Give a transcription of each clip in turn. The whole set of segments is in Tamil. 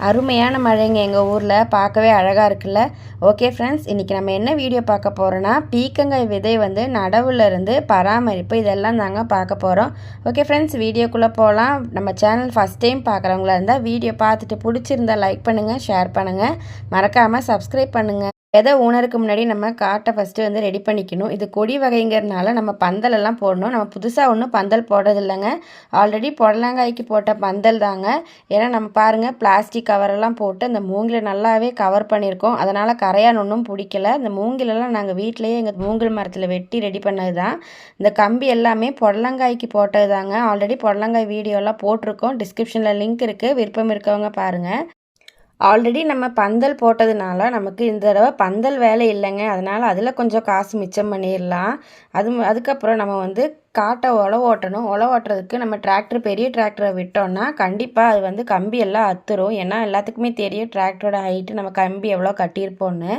அருமையான மழைங்க எங்கள் ஊரில். பார்க்கவே அழகாக இருக்குல்ல. ஓகே ஃப்ரெண்ட்ஸ் இன்றைக்கி நம்ம என்ன வீடியோ பார்க்க போகிறோன்னா பீக்கங்காய் விதை வந்து நடவுலேருந்து பராமரிப்பு இதெல்லாம் தாங்க பார்க்க போகிறோம் ஓகே ஃப்ரெண்ட்ஸ் வீடியோக்குள்ளே போகலாம் நம்ம சேனல் ஃபஸ்ட் டைம் பார்க்குறவங்களா இருந்தால் வீடியோ பார்த்துட்டு பிடிச்சிருந்தா லைக் பண்ணுங்கள் ஷேர் பண்ணுங்கள் மறக்காமல் சப்ஸ்கிரைப் பண்ணுங்கள் எதை ஊனருக்கு முன்னாடி நம்ம காட்டை ஃபஸ்ட்டு வந்து ரெடி பண்ணிக்கணும். இது கொடி வகைங்கிறதுனால நம்ம பந்தலெல்லாம் போடணும். நம்ம புதுசாக ஒன்றும் பந்தல் போடுறதில்லைங்க. ஆல்ரெடி புடலங்காய்க்கு போட்ட பந்தல் தாங்க. ஏன்னா நம்ம பாருங்கள் பிளாஸ்டிக் கவரெல்லாம் போட்டு அந்த மூங்கில் நல்லாவே கவர் பண்ணியிருக்கோம். அதனால் கரையான் ஒன்றும் பிடிக்கல. இந்த மூங்கிலெல்லாம் நாங்கள் வீட்டிலேயே எங்கள் மூங்கில் மரத்தில் வெட்டி ரெடி பண்ணது தான் இந்த கம்பி எல்லாமே புடலங்காய்க்கு போட்டது தாங்க ஆல்ரெடி புடலங்காய் வீடியோலாம் போட்டிருக்கோம். டிஸ்கிரிப்ஷனில் லிங்க் இருக்குது விருப்பம் இருக்கவங்க பாருங்கள் ஆல்ரெடி நம்ம பந்தல் போட்டதுனால நமக்கு இந்த தடவை பந்தல் வேலை இல்லைங்க. அதனால் அதில் கொஞ்சம் காசு மிச்சம் பண்ணிடலாம் அது அதுக்கப்புறம் நம்ம வந்து காட்டை உழவு ஓட்டணும். உழவு ஓட்டுறதுக்கு நம்ம டிராக்டர் பெரிய டிராக்டரை விட்டோம்னா கண்டிப்பாக அது வந்து கம்பி எல்லாம் அத்துரும். ஏன்னா எல்லாத்துக்குமே தெரியும் டிராக்டரோட ஹைட்டு நம்ம கம்பி எவ்வளோ கட்டியிருப்போன்னு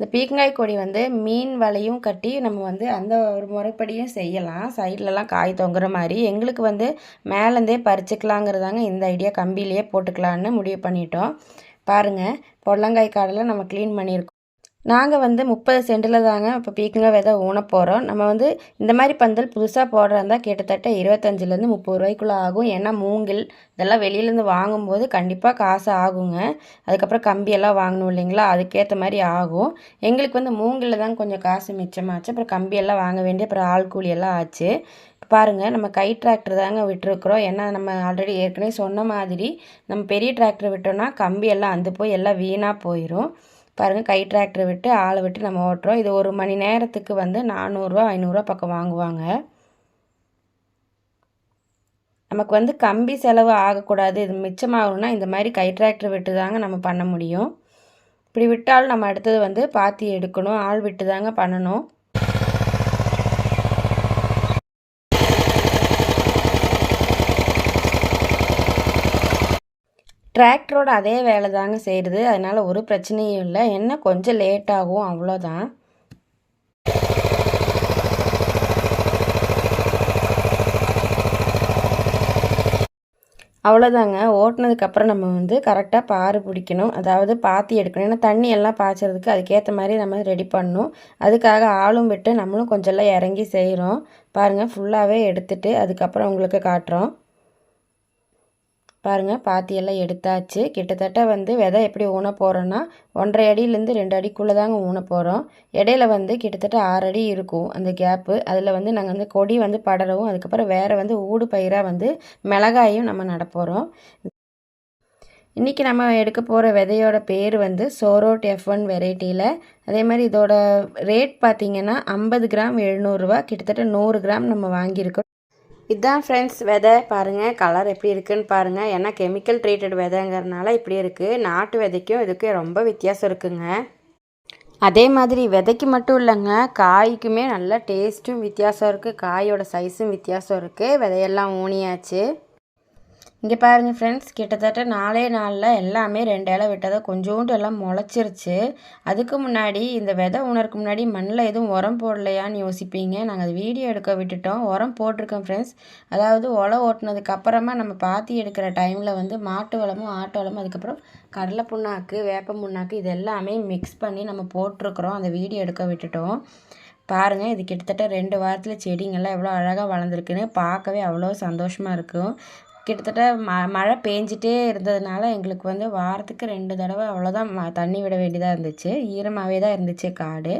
இந்த பீக்கங்காய் கொடி வந்து மீன் வலையும் கட்டி நம்ம வந்து அந்த ஒரு முறைப்படியும் செய்யலாம். சைட்லலாம் காய் தொங்குற மாதிரி. எங்களுக்கு வந்து மேலேருந்தே பறிச்சுக்கலாங்கிறதாங்க இந்த ஐடியா. கம்பிலேயே போட்டுக்கலான்னு முடிவு பண்ணிட்டோம். பாருங்கள் பொடலங்காய் காடெல்லாம் நம்ம க்ளீன் பண்ணியிருக்கோம். நாங்கள் வந்து முப்பது சென்டில் தாங்க இப்போ பீக்கங்காய் விதை ஊன போகிறோம் நம்ம வந்து இந்த மாதிரி பந்தல் புதுசாக போடுறதா இருந்தால் கிட்டத்தட்ட இருபத்தஞ்சிலேருந்து முப்பது ரூபாய்க்குள்ளே ஆகும். ஏன்னா மூங்கில் இதெல்லாம் வெளியிலேருந்து வாங்கும்போது கண்டிப்பாக காசு ஆகுங்க. அதுக்கப்புறம் கம்பியெல்லாம் வாங்கணும் இல்லைங்களா? அதுக்கேற்ற மாதிரி ஆகும். எங்களுக்கு வந்து மூங்கில் தான் கொஞ்சம் காசு மிச்சமாச்சு. அப்புறம் கம்பியெல்லாம் வாங்க வேண்டிய அப்புறம் ஆள் கூலியெல்லாம் ஆச்சு. பாருங்கள் நம்ம கை டிராக்டர் தாங்க விட்டுருக்குறோம். ஏன்னா நம்ம ஆல்ரெடி ஏற்கனவே சொன்ன மாதிரி நம்ம பெரிய டிராக்டர் விட்டோம்னா கம்பியெல்லாம் அந்து போய் எல்லாம் வீணாக போயிடும் பாருங்கள் கை டிராக்டரை விட்டு ஆளை விட்டு நம்ம ஓட்டுறோம். இது ஒரு மணி நேரத்துக்கு வந்து நானூறுரூவா ஐநூறுரூவா பக்கம் வாங்குவாங்க. நமக்கு வந்து கம்பி செலவு ஆகக்கூடாது. இது மிச்சமாகணும்னா இந்த மாதிரி கை டிராக்டர் விட்டு தாங்க நம்ம பண்ண முடியும். இப்படி விட்டாலும் நம்ம அடுத்தது வந்து பாத்தி எடுக்கணும். ஆள் விட்டு தாங்க பண்ணணும். டிராக்டரோட அதே வேலை தாங்க செய்கிறது அதனால் ஒரு பிரச்சனையும் இல்லை. என்ன கொஞ்சம் லேட் ஆகும் அவ்வளோதான் அவ்வளோதாங்க ஓட்டினதுக்கப்புறம் நம்ம வந்து கரெக்டாக பாரு பிடிக்கணும். அதாவது பாத்தி எடுக்கணும். ஏன்னா தண்ணி எல்லாம் பாய்ச்சறதுக்கு அதுக்கேற்ற மாதிரி நம்ம ரெடி பண்ணணும். அதுக்காக ஆளும் விட்டு நம்மளும் கொஞ்சம்லாம் இறங்கி செய்கிறோம் பாருங்கள் ஃபுல்லாகவே எடுத்துகிட்டு அதுக்கப்புறம் உங்களுக்கு காட்டுறோம். பாருங்கள் பாத்தியெல்லாம் எடுத்தாச்சு. கிட்டத்தட்ட வந்து விதை எப்படி ஊன போகிறோன்னா ஒன்றரை அடியிலேருந்து ரெண்டு அடிக்குள்ளே தாங்க ஊன போகிறோம் இடையில வந்து கிட்டத்தட்ட ஆறு அடி இருக்கும் அந்த கேப்பு அதில் வந்து நாங்கள் வந்து கொடி வந்து படரவும் அதுக்கப்புறம் வேறு வந்து ஊடு பயிராக வந்து மிளகாயும் நம்ம நடப்போகிறோம் இன்றைக்கி நம்ம எடுக்க போகிற விதையோட பேர் வந்து சோரோட் எஃப் ஒன் வெரைட்டியில் அதே மாதிரி இதோட ரேட் பார்த்திங்கன்னா ஐம்பது கிராம் எழுநூறுரூவா கிட்டத்தட்ட நூறு கிராம் நம்ம வாங்கியிருக்கோம். இதுதான் ஃப்ரெண்ட்ஸ் விதை பாருங்கள் கலர் எப்படி இருக்குன்னு பாருங்கள் ஏன்னா கெமிக்கல் ட்ரீட்டட் விதைங்கிறதுனால இப்படி இருக்குது நாட்டு விதைக்கும் இதுக்கும் ரொம்ப வித்தியாசம் இருக்குங்க. அதே மாதிரி விதைக்கு மட்டும் இல்லைங்க. காய்க்குமே நல்ல டேஸ்ட்டும் வித்தியாசம் இருக்குது காயோட சைஸும் வித்தியாசம் இருக்குது விதையெல்லாம் ஊனியாச்சு. இங்கே பாருங்கள் ஃப்ரெண்ட்ஸ் கிட்டத்தட்ட நாலே நாளில் எல்லாமே ரெண்டு இலை விட்டதை கொஞ்சோண்டு எல்லாம் முளைச்சிருச்சு. அதுக்கு முன்னாடி இந்த விதை உணருக்கு முன்னாடி மண்ணில் எதுவும் உரம் போடலையான்னு யோசிப்பீங்க. நாங்கள் அது வீடியோ எடுக்க விட்டுட்டோம். உரம் போட்டிருக்கோம் ஃப்ரெண்ட்ஸ் அதாவது ஒலை ஓட்டினதுக்கு அப்புறமா நம்ம பாத்தி எடுக்கிற டைமில் வந்து மாட்டு வளமும் ஆட்டு வளமும் அதுக்கப்புறம் கடலை புண்ணாக்கு வேப்ப புண்ணாக்கு இது எல்லாமே மிக்ஸ் பண்ணி நம்ம போட்டிருக்கிறோம். அந்த வீடியோ எடுக்க விட்டுட்டோம். பாருங்கள் இது கிட்டத்தட்ட ரெண்டு வாரத்தில் செடிங்கள்லாம் எவ்வளோ அழகாக வளர்ந்துருக்குன்னு. பார்க்கவே அவ்வளோ சந்தோஷமாக இருக்கும். கிட்டத்தட்ட ம மழை பேஞ்சிட்டே இருந்ததுனால எங்களுக்கு வந்து வாரத்துக்கு ரெண்டு தடவை அவ்வளோதான் ம தண்ணி விட வேண்டியதாக இருந்துச்சு. ஈரமாகவே தான் இருந்துச்சு காடு.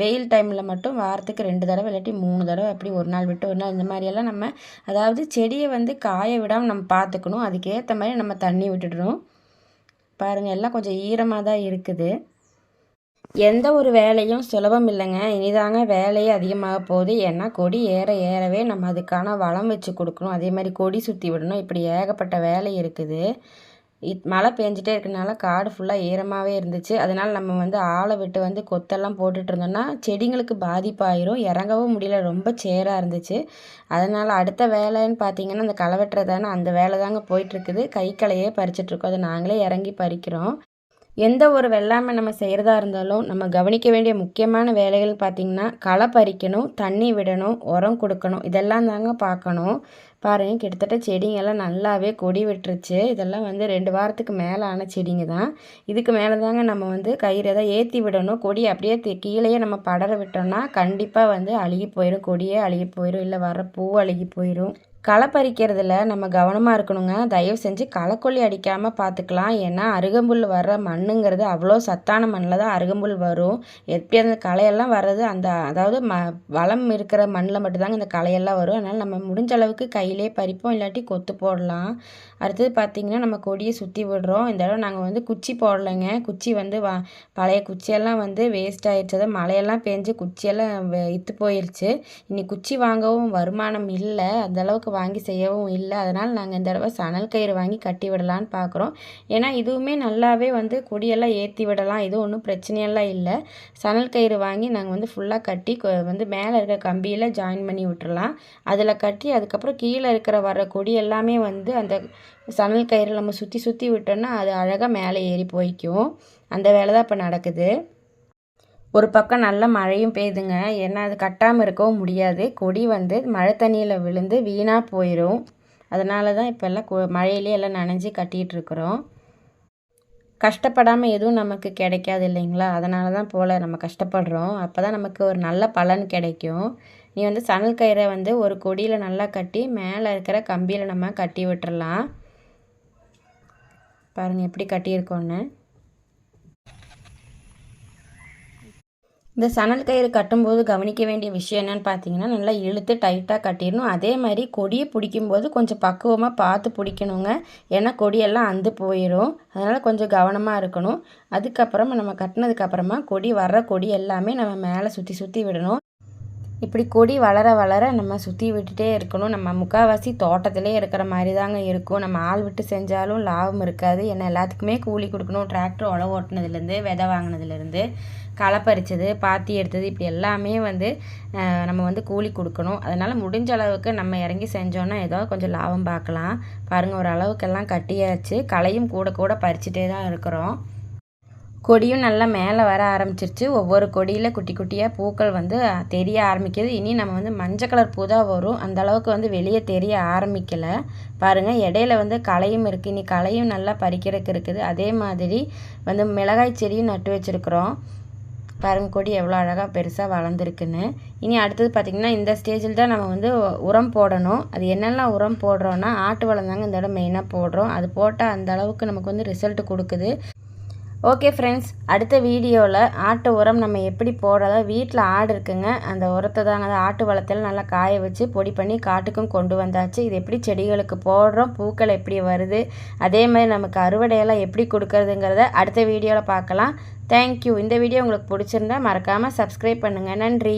வெயில் டைமில் மட்டும் வாரத்துக்கு ரெண்டு தடவை இல்லாட்டி மூணு தடவை அப்படி ஒரு நாள் விட்டு ஒரு நாள் இந்த மாதிரியெல்லாம் நம்ம அதாவது செடியை வந்து காய விடாமல் நம்ம பார்த்துக்கணும் அதுக்கேற்ற மாதிரி நம்ம தண்ணி விட்டுடுறோம் பாருங்கள் எல்லாம் கொஞ்சம் ஈரமாக தான் இருக்குது. எந்த ஒரு வேலையும் சுலபம் இல்லைங்க. இனிதாங்க வேலையே அதிகமாக போகுது. ஏன்னா கொடி ஏற ஏறவே நம்ம அதுக்கான வளம் வச்சு கொடுக்கணும். அதே மாதிரி கொடி சுற்றி விடணும். இப்படி ஏகப்பட்ட வேலை இருக்குது. இத் மழை பெஞ்சிட்டே இருக்கனால காடு ஃபுல்லாக ஈரமாகவே இருந்துச்சு. அதனால் நம்ம வந்து ஆளை விட்டு வந்து கொத்தெல்லாம் போட்டுட்டு இருந்தோம்னா செடிங்களுக்கு பாதிப்பாயிரும். இறங்கவும் முடியல. ரொம்ப சேராக இருந்துச்சு. அதனால் அடுத்த வேலைன்னு பார்த்தீங்கன்னா அந்த களை வெட்டுறதானே அந்த வேலை தாங்க போயிட்டுருக்குது கை களையே பறிச்சிட்ருக்கோம் அதை நாங்களே இறங்கி பறிக்கிறோம். எந்த ஒரு வெள்ளாமை நம்ம செய்கிறதா இருந்தாலும் நம்ம கவனிக்க வேண்டிய முக்கியமான வேலைகள் பார்த்திங்கன்னா களை பறிக்கணும் தண்ணி விடணும் உரம் கொடுக்கணும். இதெல்லாம் தாங்க பார்க்கணும் பாருங்கள் கிட்டத்தட்ட செடிங்கெல்லாம் நல்லாவே கொடி விட்டுருச்சு. இதெல்லாம் வந்து ரெண்டு வாரத்துக்கு மேலே ஆன செடிங்க தான். இதுக்கு மேலே தாங்க நம்ம வந்து கயிறு எதாவது ஏற்றி விடணும். கொடி அப்படியே கீழேயே நம்ம படர விட்டோம்னா கண்டிப்பாக வந்து அழுகி போயிடும் கொடியே அழுகி போயிடும் இல்லை வர பூ அழுகி போயிடும் களை பறிக்கிறதுல நம்ம கவனமாக இருக்கணுங்க. தயவு செஞ்சு களைக்கொல்லி அடிக்காமல் பார்த்துக்கலாம் ஏன்னா அருகம்புல் வர்ற மண்ணுங்கிறது அவ்வளோ சத்தான மண்ணில் தான் அருகம்புல் வரும். எப்படி அந்த களையெல்லாம் வர்றது? அந்த அதாவது ம வளம் இருக்கிற மண்ணில் மட்டும்தாங்க இந்த களையெல்லாம் வரும். அதனால் நம்ம முடிஞ்ச அளவுக்கு கையிலே பறிப்போம். இல்லாட்டி கொத்து போடலாம். அடுத்தது பார்த்திங்கன்னா நம்ம கொடியை சுற்றி விடுறோம். இந்த தடவை நாங்கள் வந்து குச்சி போடலைங்க. குச்சி வந்து வா பழைய குச்சியெல்லாம் வந்து வேஸ்ட் ஆகிடுச்சு மழையெல்லாம் பேஞ்சு குச்சியெல்லாம் இத்து போயிடுச்சு இனி குச்சி வாங்கவும் வருமானம் இல்லை. அந்தளவுக்கு வாங்கி செய்யவும் இல்லை. அதனால் நாங்கள் இந்த தடவை சணல் கயிறு வாங்கி கட்டி விடலான்னு பார்க்குறோம் ஏன்னா இதுவுமே நல்லாவே வந்து கொடியெல்லாம் ஏற்றி விடலாம். இது ஒன்றும் பிரச்சனையெல்லாம் இல்லை. சணல் கயிறு வாங்கி நாங்கள் வந்து ஃபுல்லாக கட்டி வந்து மேலே இருக்கிற கம்பியில் ஜாயின் பண்ணி விட்டுறலாம். அதில் கட்டி அதுக்கப்புறம் கீழே இருக்கிற வர கொடி எல்லாமே வந்து அந்த சணல் கயிறு நம்ம சுற்றி சுற்றி விட்டோன்னா அது அழகாக மேலே ஏறி போய்க்கும். அந்த வேலை தான் இப்போ நடக்குது. ஒரு பக்கம் நல்ல மழையும் பெய்யுதுங்க ஏன்னா அது கட்டாமல் இருக்கவும் முடியாது. கொடி வந்து மழை தண்ணியில் விழுந்து வீணாக போயிடும் அதனால தான் இப்போ எல்லாம் மழையிலே எல்லாம் நனைஞ்சி கட்டிகிட்ருக்குறோம் கஷ்டப்படாமல் எதுவும் நமக்கு கிடைக்காது இல்லைங்களா? அதனால தான் போல் நம்ம கஷ்டப்படுறோம். அப்போ தான் நமக்கு ஒரு நல்ல பலன் கிடைக்கும். நீ வந்து சணல் கயிறை வந்து ஒரு கொடியில் நல்லா கட்டி மேலே இருக்கிற கம்பியில் நம்ம கட்டி விட்டுறலாம். பாருங்கள் எப்படி கட்டியிருக்கோன்னு. இந்த சணல் கயிறு கட்டும்போது கவனிக்க வேண்டிய விஷயம் என்னென்னு பார்த்தீங்கன்னா நல்லா இழுத்து டைட்டாக கட்டிடணும். அதே மாதிரி கொடியை பிடிக்கும்போது கொஞ்சம் பக்குவமாக பார்த்து பிடிக்கணுங்க. ஏன்னா கொடியெல்லாம் அந்து போயிடும் அதனால் கொஞ்சம் கவனமாக இருக்கணும். அதுக்கப்புறமா நம்ம கட்டினதுக்கப்புறமா கொடி வர்ற கொடி எல்லாமே நம்ம மேலே சுற்றி சுற்றி விடணும். இப்படி கொடி வளர வளர நம்ம சுற்றி விட்டுட்டே இருக்கணும். நம்ம முக்கால்வாசி தோட்டத்திலே இருக்கிற மாதிரி தாங்க இருக்கும். நம்ம ஆள் விட்டு செஞ்சாலும் லாபம் இருக்காது. ஏன்னா எல்லாத்துக்குமே கூலி கொடுக்கணும். டிராக்டர் உழவு ஓட்டினதுலேருந்து விதை வாங்கினதுலேருந்து. களை பறித்தது பாத்தி எடுத்தது இப்படி எல்லாமே வந்து நம்ம வந்து கூலி கொடுக்கணும். அதனால் முடிஞ்ச அளவுக்கு நம்ம இறங்கி செஞ்சோன்னா ஏதோ கொஞ்சம் லாபம் பார்க்கலாம். பாருங்கள் ஒரு அளவுக்கெல்லாம் கட்டியாச்சு. களையும் கூட கூட பறிச்சுட்டே தான் இருக்கிறோம். கொடியும் நல்லா மேலே வர ஆரம்பிச்சிருச்சு. ஒவ்வொரு கொடியில் குட்டி குட்டியாக பூக்கள் வந்து தெரிய ஆரம்பிக்குது. இனி நம்ம வந்து மஞ்சள் கலர் பூ தான் வரும். அந்த அளவுக்கு வந்து வெளியே தெரிய ஆரம்பிக்கலை. பாருங்கள் இடையில வந்து களையும் இருக்குது இனி களையும் நல்லா பறிக்கிறதுக்கு இருக்குது. அதே மாதிரி வந்து மிளகாய் செடியும் நட்டு வச்சுருக்குறோம். பாருங்க கொடி எவ்வளோ அழகாக பெருசாக வளர்ந்துருக்குன்னு. இனி அடுத்தது பார்த்திங்கன்னா இந்த ஸ்டேஜில் தான் நம்ம வந்து உரம் போடணும். அது என்னெல்லாம் உரம் போடுறோன்னா ஆட்டு வளம் தாங்க இந்த இடம் மெயினாக போடுறோம். அது போட்டால் அந்த அளவுக்கு நமக்கு வந்து ரிசல்ட் கொடுக்குது. ஓகே ஃப்ரெண்ட்ஸ் அடுத்த வீடியோவில் ஆட்டு உரம் நம்ம எப்படி போடுறதா வீட்டில் ஆடு இருக்குங்க. அந்த உரத்தை தாங்க அந்த ஆட்டு வளத்தில் நல்லா காய வச்சு பொடி பண்ணி காட்டுக்கும் கொண்டு வந்தாச்சு. இது எப்படி செடிகளுக்கு போடுறோம் பூக்கள் எப்படி வருது அதே மாதிரி நமக்கு அறுவடையெல்லாம் எப்படி கொடுக்கறதுங்கிறத அடுத்த வீடியோவில் பார்க்கலாம். தேங்க்யூ இந்த வீடியோ உங்களுக்கு பிடிச்சிருந்தா மறக்காமல் சப்ஸ்கிரைப் பண்ணுங்கள் நன்றி.